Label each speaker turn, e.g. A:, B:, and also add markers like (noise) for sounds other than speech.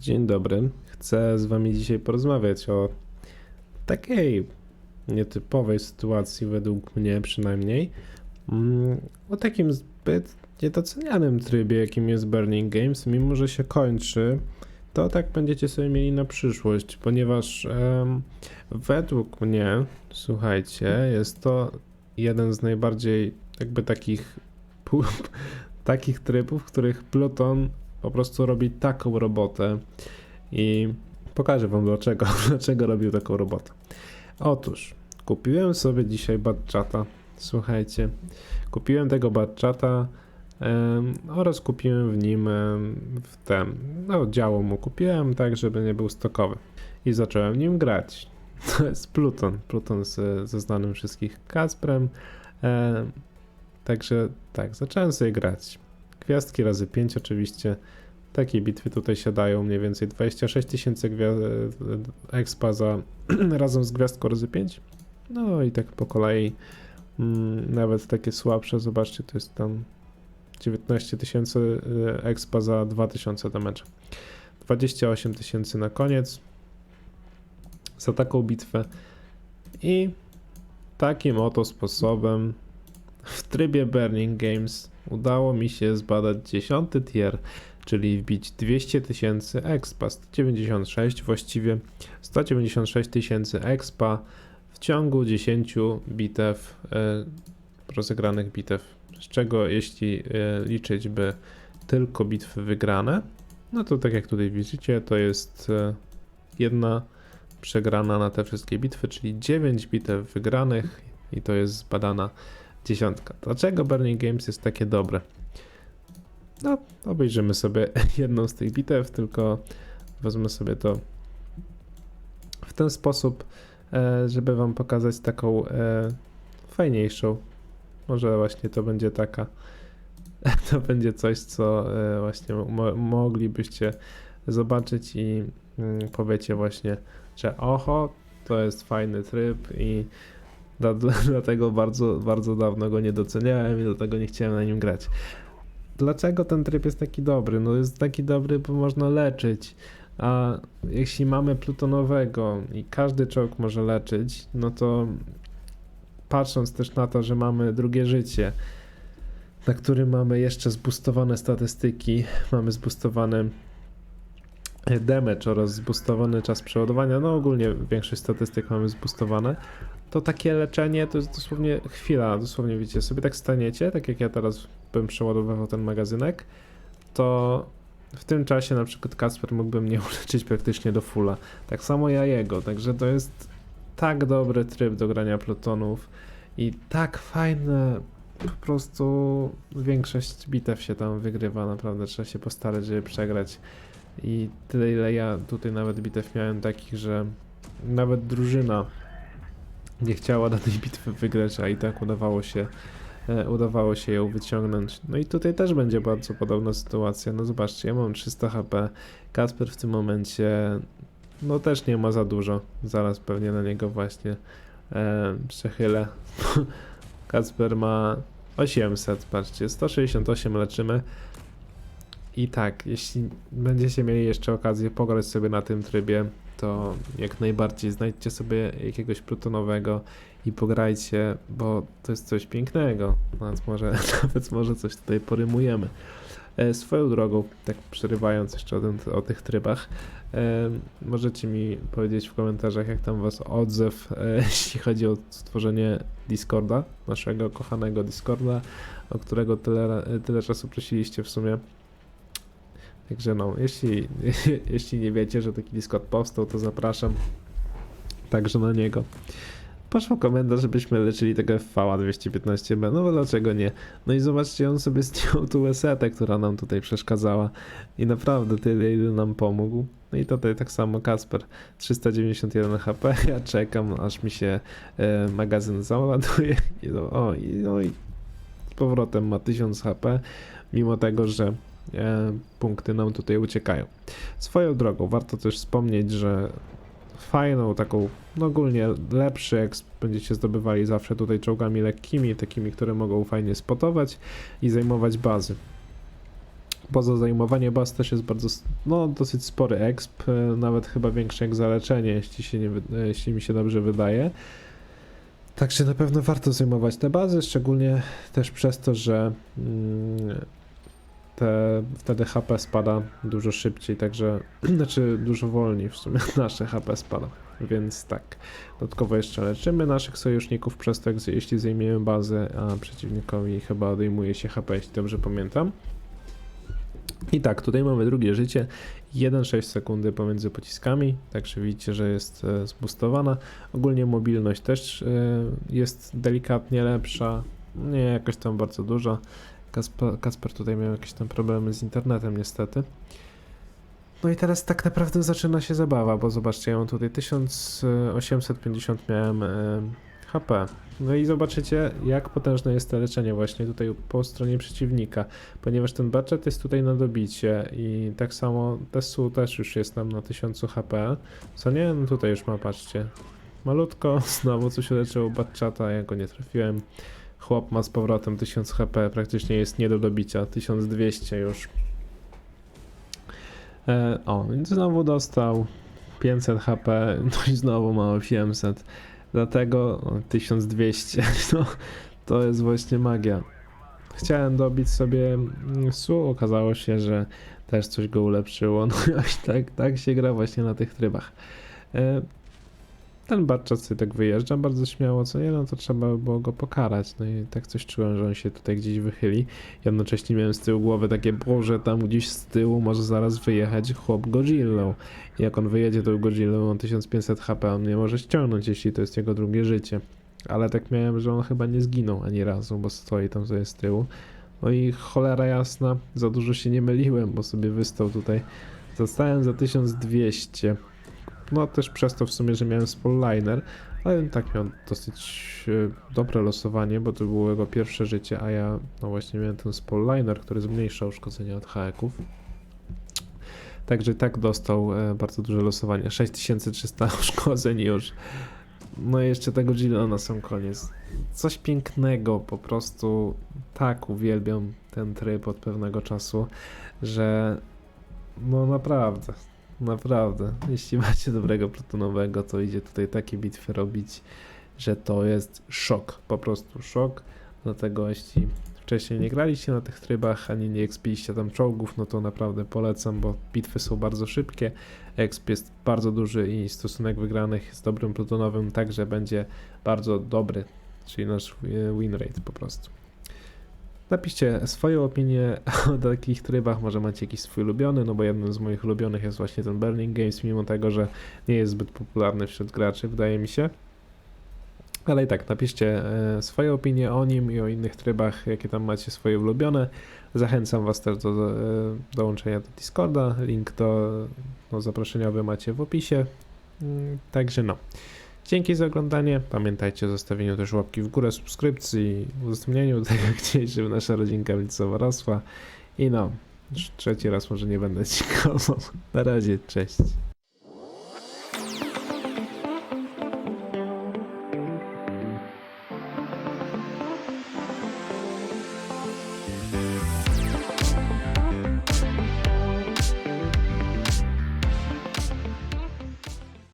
A: Dzień dobry. Chcę z wami dzisiaj porozmawiać o takiej nietypowej sytuacji, według mnie przynajmniej. Mm, O takim zbyt niedocenianym trybie, jakim jest Burning Games, mimo że się kończy, to tak będziecie sobie mieli na przyszłość, ponieważ em, według mnie, słuchajcie, jest to jeden z najbardziej jakby takich (laughs) takich trybów, w których Pluton po prostu robi taką robotę i pokażę wam dlaczego, (laughs) dlaczego robił taką robotę. Otóż kupiłem sobie dzisiaj Badchata. Słuchajcie, kupiłem tego Badchata em, oraz kupiłem w nim w ten, no działo mu kupiłem tak, żeby nie był stokowy i zacząłem nim grać. (laughs) To jest Pluton, Pluton ze, ze znanym wszystkich Kasprem. Em, Także tak, zacząłem sobie grać. Gwiazdki razy 5 oczywiście. Takie bitwy tutaj siadają mniej więcej 26 tysięcy gwia- expa za (clears throat) razem z gwiazdką razy 5. No i tak po kolei mm, nawet takie słabsze, zobaczcie, to jest tam 19 tysięcy y, expa za 2000 damage. 28 tysięcy na koniec za taką bitwę i takim oto sposobem w trybie Burning Games udało mi się zbadać 10 tier, czyli wbić 200 tysięcy expa, 196 właściwie, 196 tysięcy expa w ciągu 10 bitew, e, rozegranych bitew, z czego jeśli e, liczyć by tylko bitwy wygrane, no to tak jak tutaj widzicie, to jest e, jedna przegrana na te wszystkie bitwy, czyli 9 bitew wygranych i to jest zbadana dziesiątka. Dlaczego Burning Games jest takie dobre? No, obejrzymy sobie (laughs) jedną z tych bitew, tylko wezmę sobie to w ten sposób, e, żeby wam pokazać taką e, fajniejszą. Może właśnie to będzie taka, (laughs) to będzie coś, co e, właśnie mo moglibyście zobaczyć i mm, powiecie właśnie, że oho, to jest fajny tryb i (laughs) Dlatego bardzo, bardzo dawno go nie doceniałem i dlatego nie chciałem na nim grać. Dlaczego ten tryb jest taki dobry? No jest taki dobry, bo można leczyć. A jeśli mamy plutonowego i każdy czołg może leczyć, no to patrząc też na to, że mamy drugie życie, na którym mamy jeszcze zbustowane statystyki, mamy zbustowany damage oraz zbustowany czas przeładowania, no ogólnie większość statystyk mamy zbustowane, to takie leczenie to jest dosłownie chwila, dosłownie widzicie, sobie tak staniecie, tak jak ja teraz bym przeładowywał ten magazynek, to w tym czasie na przykład Kasper mógłby mnie (laughs) uleczyć praktycznie do fulla. Tak samo ja jego, także to jest tak dobry tryb do grania plutonów i tak fajne po prostu większość bitew się tam wygrywa, naprawdę trzeba się postarać, żeby przegrać i tyle ile ja tutaj nawet bitew miałem takich, że nawet drużyna nie chciała danej bitwy wygrać, a i tak udawało się, e, udawało się ją wyciągnąć. No i tutaj też będzie bardzo podobna sytuacja. No zobaczcie, ja mam 300 HP, Kasper w tym momencie no też nie ma za dużo. Zaraz pewnie na niego właśnie e, przechylę. (laughs) Kasper ma 800, patrzcie, 168 leczymy. I tak, jeśli będziecie mieli jeszcze okazję pograć sobie na tym trybie, to jak najbardziej znajdźcie sobie jakiegoś plutonowego i pograjcie, bo to jest coś pięknego. Nawet może, (laughs) nawet może coś tutaj porymujemy. E, swoją drogą, tak przerywając jeszcze o, o tych trybach, e, możecie mi powiedzieć w komentarzach, jak tam was odzew, e, (laughs) jeśli chodzi o stworzenie Discorda, naszego kochanego Discorda, o którego tyle, tyle czasu prosiliście w sumie. Także no, jeśli, (laughs) jeśli nie wiecie, że taki Discord powstał, to zapraszam także na niego. Poszło komenda, żebyśmy leczyli tego FV 215B, no bo dlaczego nie? No i zobaczcie, on sobie zdjął tu esetę, która nam tutaj przeszkadzała i naprawdę tyle, ile nam pomógł. No i tutaj tak samo Kasper, 391 HP, ja czekam, aż mi się e, magazyn załaduje i, no, o, i, no i z powrotem ma 1000 HP, mimo tego, że e, punkty nam tutaj uciekają. Swoją drogą, warto też wspomnieć, że fajną, taką no ogólnie lepszy exp będziecie zdobywali zawsze tutaj czołgami lekkimi, takimi, które mogą fajnie spotować i zajmować bazy. Poza zajmowanie baz też jest bardzo, no dosyć spory exp, e, nawet chyba większy jak zaleczenie, jeśli, się nie, e, jeśli mi się dobrze wydaje. Także na pewno warto zajmować te bazy, szczególnie też przez to, że mm, te, wtedy HP spada dużo szybciej, także (clears throat) znaczy dużo wolniej w sumie (laughs) nasze HP spada. Więc tak, dodatkowo jeszcze leczymy naszych sojuszników przez to, jeśli zajmiemy bazę, a przeciwnikowi chyba odejmuje się HP, jeśli dobrze pamiętam. I tak, tutaj mamy drugie życie, 1,6 sekundy pomiędzy pociskami, także widzicie, że jest e, zbustowana. Ogólnie mobilność też e, jest delikatnie lepsza, nie jakoś tam bardzo dużo. Kasper, Kasper tutaj miał jakieś tam problemy z internetem niestety. No i teraz tak naprawdę zaczyna się zabawa, bo zobaczcie, ja mam tutaj 1850 miałem e, HP. No i zobaczycie, jak potężne jest to leczenie właśnie tutaj po stronie przeciwnika, ponieważ ten budżet jest tutaj na dobicie i tak samo Tesu też już jest tam na 1000 HP. Co nie? No tutaj już ma, patrzcie. Malutko, (laughs) znowu coś uleczyło Batchata, ja go nie trafiłem. Chłop ma z powrotem 1000 HP, praktycznie jest nie do dobicia, 1200 już. E, o, więc znowu dostał 500 HP, no i znowu ma 800. Dlatego o, 1200, (laughs) no to jest właśnie magia. Chciałem dobić sobie Su, okazało się, że też coś go ulepszyło. (laughs) No i tak, tak się gra właśnie na tych trybach. E, ten Barczat sobie tak wyjeżdża bardzo śmiało, co nie, no to trzeba by było go pokarać. No i tak coś czułem, że on się tutaj gdzieś wychyli. Jednocześnie miałem z tyłu głowy takie, boże, tam gdzieś z tyłu może zaraz wyjechać chłop Godzillą. I jak on wyjedzie tą Godzillą, on 1500 HP, on nie może ściągnąć, jeśli to jest jego drugie życie. Ale tak miałem, że on chyba nie zginął ani razu, bo stoi tam sobie z tyłu. No i cholera jasna, za dużo się nie myliłem, bo sobie wystał tutaj. Zostałem za 1200. No też przez to w sumie, że miałem spolliner, ale tak miał dosyć e, dobre losowanie, bo to było jego pierwsze życie, a ja no właśnie miałem ten spolliner, który zmniejsza uszkodzenia od haeków. Także tak dostał e, bardzo duże losowanie. 6300 (laughs) uszkodzeń już. No i jeszcze tego Gila na sam koniec. Coś pięknego, po prostu tak uwielbiam ten tryb od pewnego czasu, że no naprawdę, naprawdę, jeśli macie dobrego plutonowego, to idzie tutaj takie bitwy robić, że to jest szok, po prostu szok. Dlatego jeśli wcześniej nie graliście na tych trybach, ani nie ekspiliście tam czołgów, no to naprawdę polecam, bo bitwy są bardzo szybkie, exp jest bardzo duży i stosunek wygranych jest dobrym plutonowym, także będzie bardzo dobry, czyli nasz e, win rate po prostu. Napiszcie swoją opinię (laughs) o takich trybach, może macie jakiś swój ulubiony, no bo jednym z moich ulubionych jest właśnie ten Burning Games, mimo tego, że nie jest zbyt popularny wśród graczy, wydaje mi się. Ale i tak, napiszcie e, swoje opinie o nim i o innych trybach, jakie tam macie swoje ulubione. Zachęcam Was też do e, dołączenia do Discorda. Link do no, zaproszeniowy macie w opisie. Mm, Także no. Dzięki za oglądanie. Pamiętajcie o zostawieniu też łapki w górę, subskrypcji, udostępnieniu (laughs) tego gdzieś, żeby nasza rodzinka licowa rosła. I no, trzeci raz może nie będę cikował. (laughs) Na razie, cześć.